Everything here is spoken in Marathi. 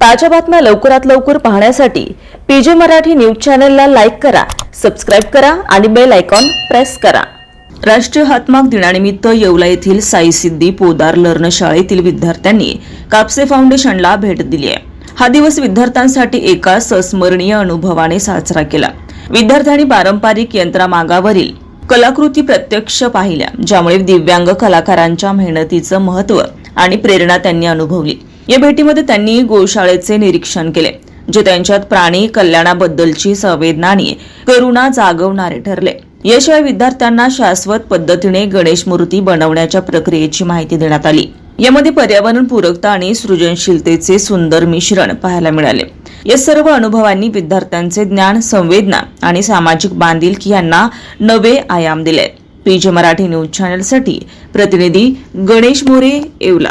ताज्या बातम्या लवकरात लवकर पाहण्यासाठी पीजे मराठी न्यूज चॅनलला लाईक करा सबस्क्राईब करा आणि बेल आयकॉन प्रेस करा. राष्ट्रीय हातमाग दिनानिमित्त येवला येथील साई सिद्धी पोदार लर्न शाळेतील विद्यार्थ्यांनी कापसे फाउंडेशनला भेट दिली आहे. हा दिवस विद्यार्थ्यांसाठी एका संस्मरणीय अनुभवाने साजरा केला. विद्यार्थ्यांनी पारंपरिक यंत्रमागावरील कलाकृती प्रत्यक्ष पाहिल्या ज्यामुळे दिव्यांग कलाकारांच्या मेहनतीचं महत्त्व आणि प्रेरणा त्यांनी अनुभवली. या भेटीमध्ये त्यांनी गोशाळेचे निरीक्षण केले जे त्यांच्यात प्राणी कल्याणाबद्दलची संवेदना आणि करुणा जागवणारे ठरले. याशिवाय विद्यार्थ्यांना शाश्वत पद्धतीने गणेश मूर्ती बनवण्याच्या प्रक्रियेची माहिती देण्यात आली. यामध्ये पर्यावरण पूरकता आणि सृजनशीलतेचे सुंदर मिश्रण पाहायला मिळाले. या सर्व अनुभवांनी विद्यार्थ्यांचे ज्ञान संवेदना आणि सामाजिक बांधिलकी यांना नवे आयाम दिले. पीजे मराठी न्यूज चॅनलसाठी प्रतिनिधी गणेश मोरे येवला.